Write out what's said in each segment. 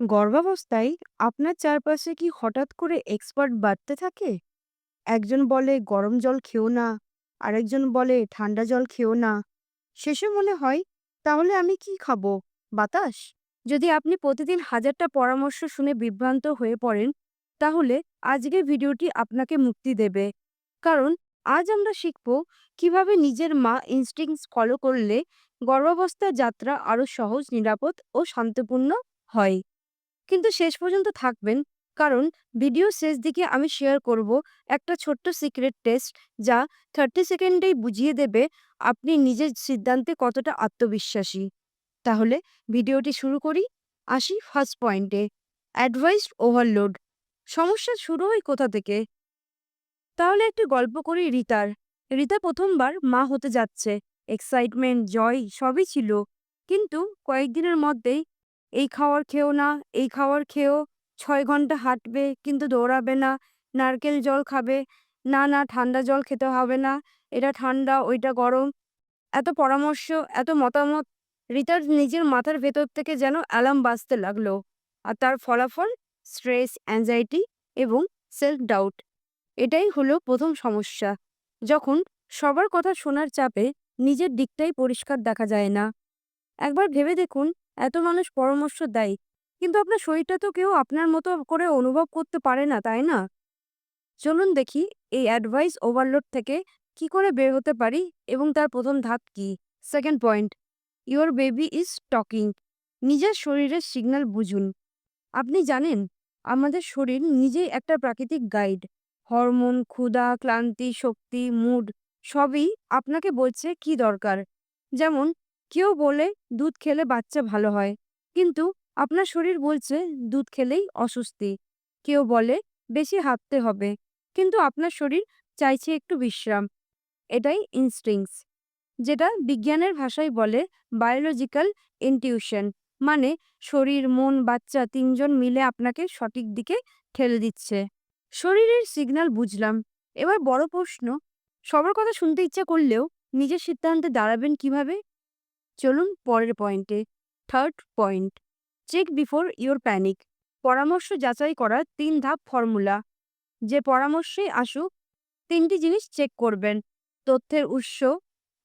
গর্ভাবস্থায় আপনার চারপাশে কি হঠাৎ করে এক্সপার্ট বাড়তে থাকে? একজন বলে গরম জল খেও না, আরেকজন বলে ঠান্ডা জল খেও না। শেষে মনে হয় তাহলে আমি কি খাব? বাতাস? যদি আপনি প্রতিদিন হাজারটা পরামর্শ শুনে বিভ্রান্ত হয়ে পড়েন, তাহলে আজকের ভিডিওটি আপনাকে মুক্তি দেবে। কারণ আজ আমরা শিখব কীভাবে নিজের মা ইনস্টিংক্টস ফলো করলে গর্ভাবস্থার যাত্রা আরও সহজ, নিরাপদ ও শান্তিপূর্ণ হয়। কিন্তু শেষ পর্যন্ত থাকবেন। কারণ ভিডিও শেষ দিকে আমি শেয়ার করব একটা ছোট্ট সিক্রেট টেস্ট যা থার্টি সেকেন্ডেই বুঝিয়ে দেবে আপনি নিজের সিদ্ধান্তে কতটা আত্মবিশ্বাসী। তাহলে ভিডিওটি শুরু করি। আসি ফার্স্ট পয়েন্টে অ্যাডভাইসড ওভারলোড সমস্যা শুরু হয় কোথা থেকে? তাহলে একটি গল্প করি রিতার। রিতা প্রথমবার মা হতে যাচ্ছে। এক্সাইটমেন্ট জয় সবই ছিল। কিন্তু কয়েকদিনের মধ্যেই এই খাওয়ার খেও না, এই খাওয়ার খেও, ছয় ঘণ্টা হাঁটবে কিন্তু দৌড়াবে না, নারকেল জল খাবে, না না, ঠান্ডা জল খেতে হবে না, এটা ঠান্ডা, ওইটা গরম। এত পরামর্শ, এত মতামত, রিতার নিজের মাথার ভেতর থেকে যেন অ্যালার্ম বাজতে লাগল। আর তার ফলাফল, স্ট্রেস, অ্যাংজাইটি এবং সেলফ ডাউট এটাই হলো প্রথম সমস্যা। যখন সবার কথা শোনার চাপে নিজের দিকটাই পরিষ্কার দেখা যায় না। একবার ভেবে দেখুন এত মানুষ পরামর্শ দেয়। কিন্তু আপনার শরীরটা তো কেউ আপনার মতো করে অনুভব করতে পারে না, তাই না? চলুন দেখি এই অ্যাডভাইস ওভারলোড থেকে কি করে বের হতে পারি এবং তার প্রথম ধাপ কি? Second point your baby is talking নিজের শরীরের সিগন্যাল বুঝুন। আপনি জানেন, আমাদের শরীর নিজেই একটা প্রাকৃতিক গাইড হরমোন, ক্ষুধা, ক্লান্তি, শক্তি মুড সবই আপনাকে বলছে কি দরকার। যেমন কেউ বলে দুধ খেলে বাচ্চা ভালো হয়, কিন্তু আপনার শরীর বলছে দুধ খেলেই অস্বস্তি। কেউ বলে বেশি হাঁটতে হবে, কিন্তু আপনার শরীর চাইছে একটু বিশ্রাম। এটাই ইনস্টিংস যেটা বিজ্ঞানের ভাষায় বলে বায়োলজিক্যাল ইনটিউশন মানে শরীর, মন, বাচ্চা তিনজন মিলে আপনাকে সঠিক দিকে ঠেলে দিচ্ছে। শরীরের সিগন্যাল বুঝলাম। এবার বড় প্রশ্ন, সবার কথা শুনতে ইচ্ছা করলেও নিজের সিদ্ধান্তে দাঁড়াবেন কীভাবে? চলুন পরের পয়েন্টে third point check before your panic পরামর্শ যাচাই করার তিন ধাপ ফর্মুলা যে পরামর্শে আসুক তিনটি জিনিস চেক করবেন, তথ্যের উৎস,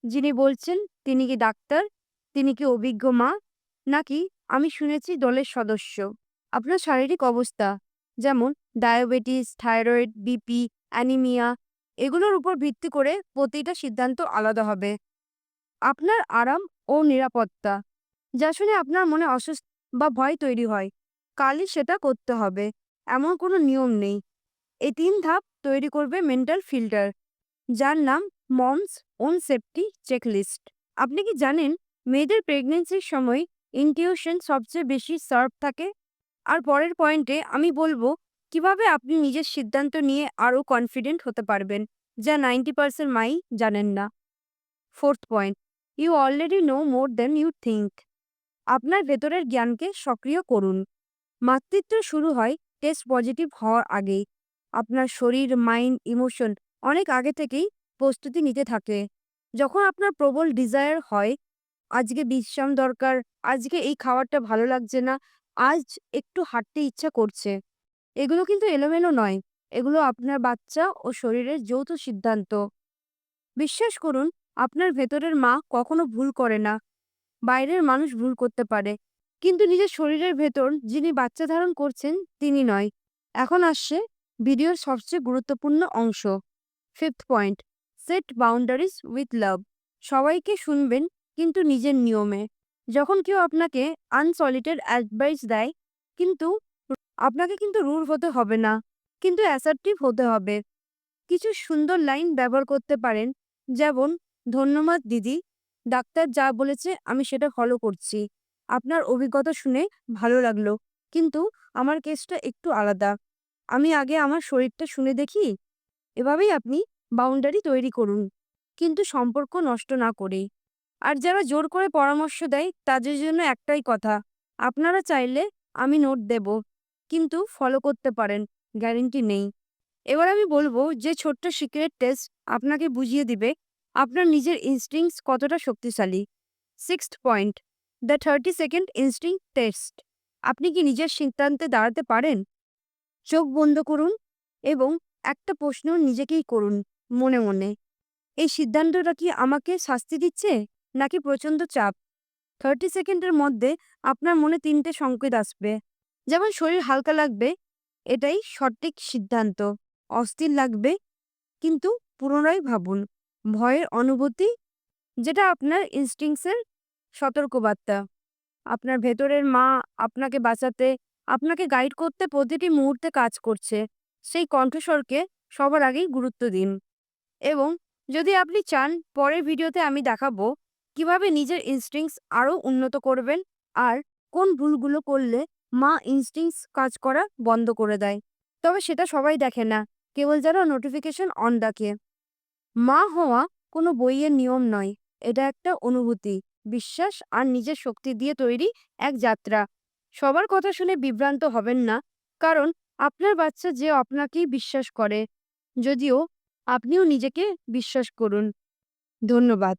যিনি বলছেন তিনি কি ডাক্তার, তিনি কি অভিজ্ঞ মা, নাকি আমি শুনেছি দলের সদস্য। আপনার শারীরিক অবস্থা, যেমন ডায়াবেটিস থাইরয়েড বিপি অ্যানিমিয়া এগুলোর উপর ভিত্তি করে প্রতিটা সিদ্ধান্ত আলাদা হবে। আপনার আরাম ও নিরাপত্তা, যা শুনে আপনার মনে অসুস্থ বা ভয় তৈরি হয়। কালই সেটা করতে হবে, এমন কোনো নিয়ম নেই। এই তিন ধাপ তৈরি করবে মেন্টাল ফিল্টার, যার নাম মমস ওন সেফটি চেকলিস্ট। আপনি কি জানেন, মেয়েদের প্রেগনেন্সির সময় ইনটিউশন সবচেয়ে বেশি সার্ভ থাকে? আর পরের পয়েন্টে আমি বলব, কীভাবে আপনি নিজের সিদ্ধান্ত নিয়ে আরও কনফিডেন্ট হতে পারবেন, যা নাইনটি পার্সেন্ট মাই জানেন না। Fourth point you already know more than you think আপনার ভেতরের জ্ঞানকে সক্রিয় করুন। মাতৃত্ব শুরু হয় টেস্ট পজিটিভ হওয়ার আগেই। আপনার শরীর মাইন্ড ইমোশন অনেক আগে থেকেই প্রস্তুতি নিতে থাকে। যখন আপনার প্রবল ডিজায়ার হয়, আজকে বিশ্রাম দরকার, আজকে এই খাবারটা ভালো লাগছে না, আজ একটু হাঁটতে ইচ্ছা করছে। এগুলো কিন্তু এলোমেলো নয়। এগুলো আপনার বাচ্চা ও শরীরের যৌথ সিদ্ধান্ত। বিশ্বাস করুন আপনার ভেতরের মা কখনো ভুল করে না। বাইরের মানুষ ভুল করতে পারে। কিন্তু নিজের শরীরের ভেতর যিনি বাচ্চা ধারণ করছেন, তিনি নয়। এখন আসছে ভিডিওর সবচেয়ে গুরুত্বপূর্ণ অংশ। Fifth point set boundaries with love সবাইকে শুনবেন, কিন্তু নিজের নিয়মে। যখন কেউ আপনাকে আনসলিটেড অ্যাডভাইস দেয়, কিন্তু আপনাকে কিন্তু রুল হতে হবে না, কিন্তু অ্যাসার্টিভ হতে হবে। কিছু সুন্দর লাইন ব্যবহার করতে পারেন, যেমন ধন্যবাদ দিদি। ডাক্তার যা বলেছে আমি সেটা ফলো করছি। আপনার অভিজ্ঞতা শুনে ভালো লাগল। কিন্তু আমার কেসটা একটু আলাদা। আমি আগে আমার শরীরটা শুনে দেখি, এভাবেই আপনি বাউন্ডারি তৈরি করুন। কিন্তু সম্পর্ক নষ্ট না করে। আর যারা জোর করে পরামর্শ দেয়, তাদের জন্য একটাই কথা, আপনারা চাইলে আমি নোট দেব, কিন্তু ফলো করতে পারেন গ্যারেন্টি নেই। এবার আমি বলব যে ছোট্ট সিক্রেট টেস্ট আপনাকে বুঝিয়ে দিবে আপনার নিজের ইনস্টিংস কতটা শক্তিশালী? Sixth point the thirty second instinct test আপনি কি নিজের সিদ্ধান্তে দাঁড়াতে পারেন? চোখ বন্ধ করুন এবং একটা প্রশ্ন নিজেকেই করুন মনে মনে। এই সিদ্ধান্তটা কি আমাকে শাস্তি দিচ্ছে নাকি প্রচণ্ড চাপ? থার্টি সেকেন্ডের মধ্যে আপনার মনে তিনটে সংকেত আসবে। যেমন শরীর হালকা লাগবে, এটাই সঠিক সিদ্ধান্ত। অস্থির লাগবে, কিন্তু পুনরায় ভাবুন। ভয়ের অনুভূতি, যেটা আপনার ইনস্টিংসের সতর্কবার্তা। আপনার ভেতরের মা আপনাকে বাঁচাতে, আপনাকে গাইড করতে প্রতিটি মুহূর্তে কাজ করছে, সেই কণ্ঠস্বরকে সবার আগেই গুরুত্ব দিন। এবং যদি আপনি চান পরের ভিডিওতে আমি দেখাবো কীভাবে নিজের ইনস্টিংস আরও উন্নত করবেন আর কোন ভুলগুলো করলে মা ইনস্টিংস কাজ করা বন্ধ করে দেয়। তবে সেটা সবাই দেখে না, কেবল যারা নোটিফিকেশন অন রাখে মা হওয়া কোনো বইয়ের নিয়ম নয়। এটা একটা অনুভূতি, বিশ্বাস আর নিজের শক্তি দিয়ে তৈরি এক যাত্রা। সবার কথা শুনে বিভ্রান্ত হবেন না, কারণ আপনার বাচ্চা যে আপনাকেই বিশ্বাস করে, যদিও আপনিও নিজেকে বিশ্বাস করুন। ধন্যবাদ।